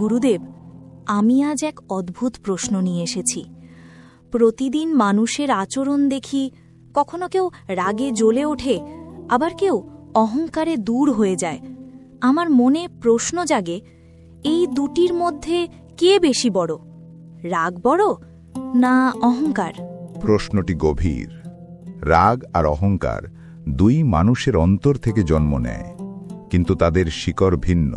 গুরুদেব, আমি আজ এক অদ্ভুত প্রশ্ন নিয়ে এসেছি। প্রতিদিন মানুষের আচরণ দেখি কখনো কেউ রাগে জ্বলে ওঠে, আবার কেউ অহংকারে দূর হয়ে যায়। আমার মনে প্রশ্ন জাগে, এই দুটির মধ্যে কে বেশি বড়, রাগ বড় না অহংকার? প্রশ্নটি গভীর। রাগ আর অহংকার দুই মানুষের অন্তর থেকে জন্ম নেয়, কিন্তু তাদের শিকড় ভিন্ন।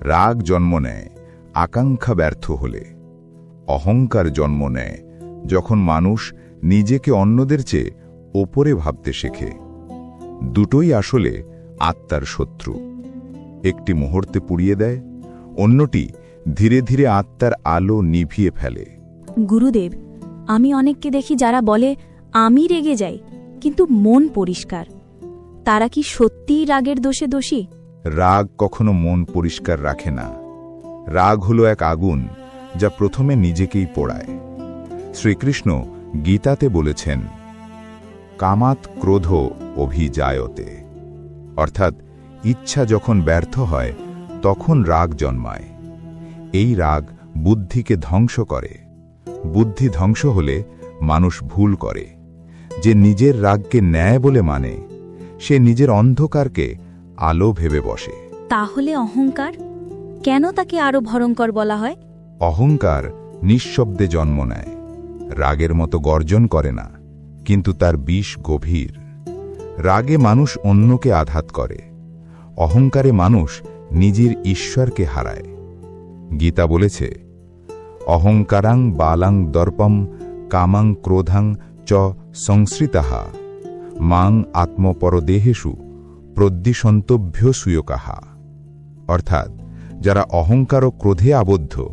রাগ জন্ম নেয়, আকাঙ্ক্ষা ব্যর্থ হলে। অহংকার জন্ম নেয়, যখন মানুষ নিজেকে অন্যদের চেয়ে ওপরে ভাবতে শেখে। দুটোই আসলে আত্মার শত্রু। একটি মুহূর্তে পুড়িয়ে দেয়, অন্যটি ধীরে ধীরে আত্মার আলো নিভিয়ে ফেলে। গুরুদেব, আমি অনেককে দেখি যারা বলে, আমি রেগে যাই, কিন্তু মন পরিষ্কার। তারা কি সত্যিই রাগের দোষে দোষী? রাগ কখনো মন পরিষ্কার রাখে না। রাগ হলো এক আগুন যা প্রথমে নিজেকেই পোড়ায়। শ্রীকৃষ্ণ গীতাতে বলেছেন কামাত ক্রোধ অভিজায়তে। অর্থাৎ ইচ্ছা যখন ব্যর্থ হয়, তখন রাগ জন্মায়। এই রাগ বুদ্ধিকে ধ্বংস করে। বুদ্ধি ধ্বংস হলে মানুষ ভুল করে। যে নিজের রাগকে ন্যায় বলে মানে সে নিজের অন্ধকারকে আলো ভেবে বসে। তাহলে অহংকার? কেন তাকে আরও ভয়ঙ্কর বলা হয়? অহংকার নিঃশব্দে জন্ম নেয়। রাগের মতো গর্জন করে না কিন্তু তার বিষ গভীর। রাগে মানুষ অন্যকে আঘাত করে। অহংকারে মানুষ নিজের ঈশ্বরকে হারায়। গীতা বলেছে অহংকারাং বালাং দর্পম কামাং ক্রোধাং চ সংসৃতাহা মাং আত্মপরদেহেষু প্রদ্যিসন্তভ্য সুয়কাহা অর্থাৎ যারা অহংকার ও ক্রোধে আবদ্ধ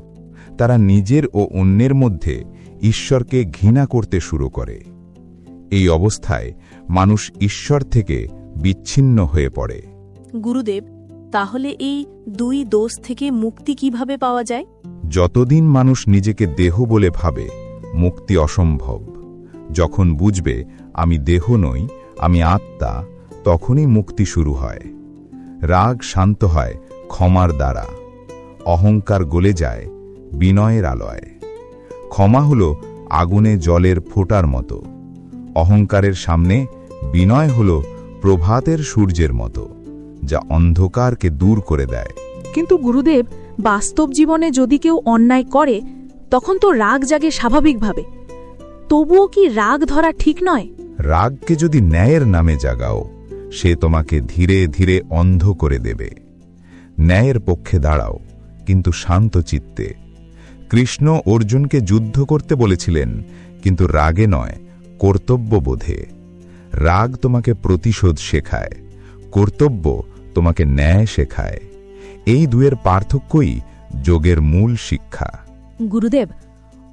তারা নিজের ও অন্যের মধ্যে ঈশ্বরকে ঘৃণা করতে শুরু করে। এই অবস্থায় মানুষ ঈশ্বর থেকে বিচ্ছিন্ন হয়ে পড়ে। গুরুদেব তাহলে এই দুই দোষ থেকে মুক্তি কীভাবে পাওয়া যায়? যতদিন মানুষ নিজেকে দেহ বলে ভাবে মুক্তি অসম্ভব। যখন বুঝবে আমি দেহ নই আমি আত্মা তখনই মুক্তি শুরু হয়। রাগ শান্ত হয় ক্ষমার দ্বারা। অহংকার গলে যায় বিনয়ের আলয়। ক্ষমা হল আগুনে জলের ফোটার মতো। অহংকারের সামনে বিনয় হল প্রভাতের সূর্যের মতো যা অন্ধকারকে দূর করে দেয়। কিন্তু গুরুদেব বাস্তব জীবনে যদি কেউ অন্যায় করে তখন তো রাগ জাগে স্বাভাবিকভাবে। তবুও কি রাগ ধরা ঠিক নয়? রাগকে যদি ন্যায়ের নামে জাগাও সে তোমাকে ধীরে ধীরে অন্ধ করে দেবে। ন্যায়ের পক্ষে দাঁড়াও কিন্তু শান্ত চিত্তে। কৃষ্ণ অর্জুনকে যুদ্ধ করতে বলেছিলেন কিন্তু রাগে নয় কর্তব্যবোধে রাগ তোমাকে প্রতিশোধ শেখায় কর্তব্য তোমাকে ন্যায় শেখায়। এই দুয়ের পার্থক্যই যোগের মূল শিক্ষা। গুরুদেব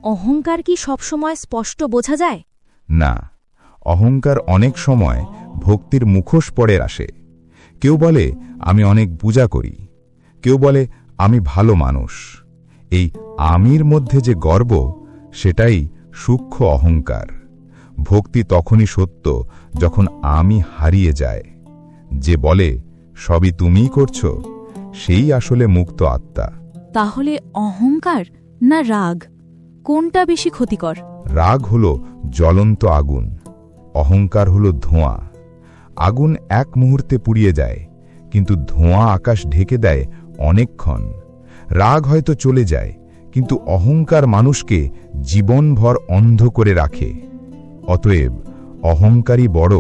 অহংকার কি সবসময় স্পষ্ট বোঝা যায়? না অহংকার অনেক সময় ভক্তির মুখোশ পড়ে আসে। কেউ বলে আমি অনেক পূজা করি। কেউ বলে আমি ভালো মানুষ। এই আমির মধ্যে যে গর্ব সেটাই সূক্ষ্ম অহংকার। ভক্তি তখনই সত্য যখন আমি হারিয়ে যায়। যে বলে সবই তুমিই করছ সেই আসলে মুক্ত আত্মা। তাহলে অহংকার না রাগ? কোনটা বেশি ক্ষতিকর? রাগ হল জ্বলন্ত আগুন অহংকার হল ধোঁয়া। আগুন এক মুহূর্তে পুড়িয়ে যায় কিন্তু ধোঁয়া আকাশ ঢেকে দেয় অনেকক্ষণ। রাগ হয়তো চলে যায় কিন্তু অহংকার মানুষকে জীবনভর অন্ধ করে রাখে। অতএব অহংকারী বড়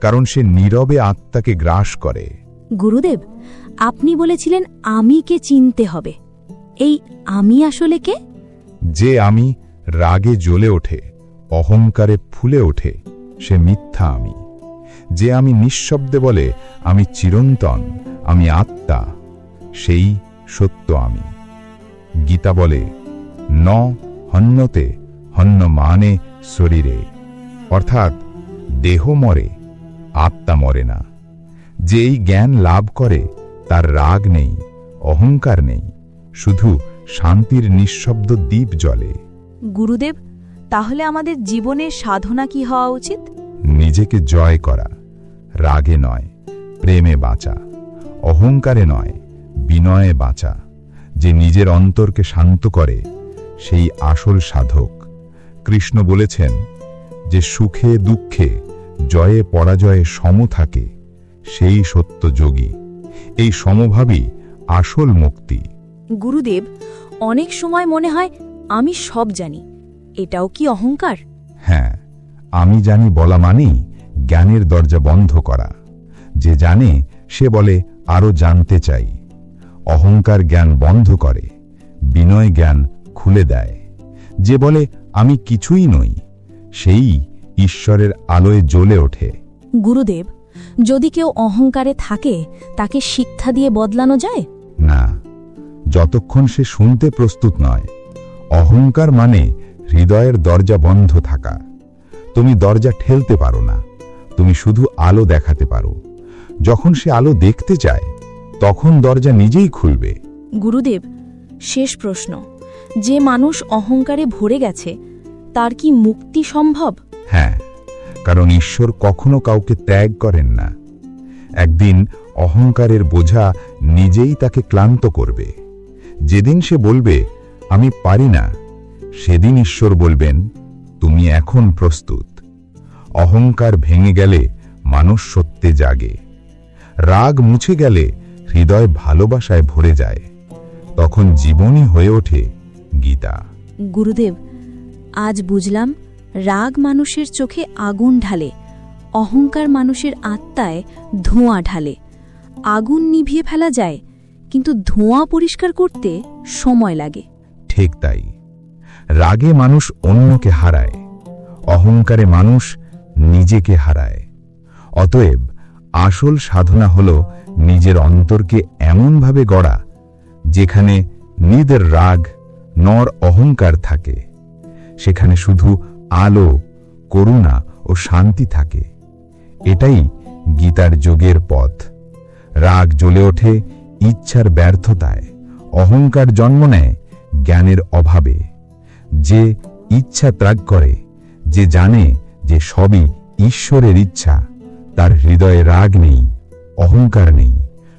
কারণ সে নীরবে আত্মাকে গ্রাস করে। গুরুদেব আপনি বলেছিলেন আমিকে চিনতে হবে। এই আমি আসলে কে? যে আমি রাগে জ্বলে ওঠে অহংকারে ফুলে ওঠে সে মিথ্যা আমি। যে আমি নিঃশব্দে বলে আমি চিরন্তন আমি আত্মা সেই সত্য আমি। গীতা বলে ন হন্যতে হন্য মানে শরীরে। অর্থাৎ দেহ মরে আত্মা মরে না। যে এই জ্ঞান লাভ করে তার রাগ নেই অহংকার নেই শুধু শান্তির নিঃশব্দ দ্বীপ জ্বলে। গুরুদেব তাহলে আমাদের জীবনে সাধনা কি হওয়া উচিত? নিজেকে জয় করা। রাগে নয় প্রেমে বাঁচা অহংকারে নয় বিনয়ে বাঁচা। যে নিজের অন্তরকে শান্ত করে সেই আসল সাধক। কৃষ্ণ বলেছেন যে সুখে দুঃখে জয়ে পরাজয়ে সম থাকে সেই সত্য যোগী। এই সমভাবই আসল মুক্তি। গুরুদেব অনেক সময় মনে হয় আমি সব জানি এটাও কি অহংকার? হ্যাঁ আমি জানি বলা মানেই জ্ঞানের দরজা বন্ধ করা। যে জানে সে বলে আরও জানতে চাই। অহংকার জ্ঞান বন্ধ করে বিনয় জ্ঞান খুলে দেয়। যে বলে আমি কিছুই নই সেই ঈশ্বরের আলোয় জ্বলে ওঠে। গুরুদেব যদি কেউ অহংকারে থাকে তাকে শিক্ষা দিয়ে বদলানো যায়? না। যতক্ষণ সে শুনতে প্রস্তুত নয় অহংকার মানে হৃদয়ের দরজা বন্ধ থাকা। তুমি দরজা ঠেলতে পারো না। তুমি শুধু আলো দেখাতে পারো। যখন সে আলো দেখতে চায় তখন দরজা নিজেই খুলবে। গুরুদেব শেষ প্রশ্ন। যে মানুষ অহংকারে ভরে গেছে তার কি মুক্তি সম্ভব? হ্যাঁ কারণ ঈশ্বর কখনো কাউকে ত্যাগ করেন না। একদিন অহংকারের বোঝা নিজেই তাকে ক্লান্ত করবে। যেদিন সে বলবে আমি পারি না সেদিন ঈশ্বর বলবেন তুমি এখন প্রস্তুত। অহংকার ভেঙে গেলে মানুষ সত্যে জাগে। রাগ মুছে গেলে হৃদয় ভালোবাসায় ভরে যায়। তখন জীবনই হয়ে ওঠে গীতা। গুরুদেব আজ বুঝলাম রাগ মানুষের চোখে আগুন ঢালে অহংকার মানুষের আত্মায় ধোঁয়া ঢালে। আগুন নিভিয়ে ফেলা যায় কিন্তু ধোঁয়া পরিষ্কার করতে সময় লাগে। ঠিক তাই। রাগে মানুষ অন্যকে হারায় অহংকারে মানুষ নিজেকে হারায়। অতএব আসল সাধনা হল নিজের অন্তরকে এমনভাবে গড়া, যেখানে নিদের রাগ, নর অহংকার থাকে। সেখানে শুধু আলো, করুণা ও শান্তি থাকে। এটাই গীতার যোগের পথ। রাগ জ্বলে ওঠে, ইচ্ছার ব্যর্থতায়। অহংকার জন্ম নেয় জ্ঞানের অভাবে। যে ইচ্ছা ত্যাগ করে, যে জানে যে সবই ঈশ্বরের ইচ্ছা, তার হৃদয়ে রাগ নেই, অহংকার নেই,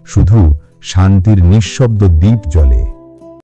শুধু শান্তির নিঃশব্দ দ্বীপ জ্বলে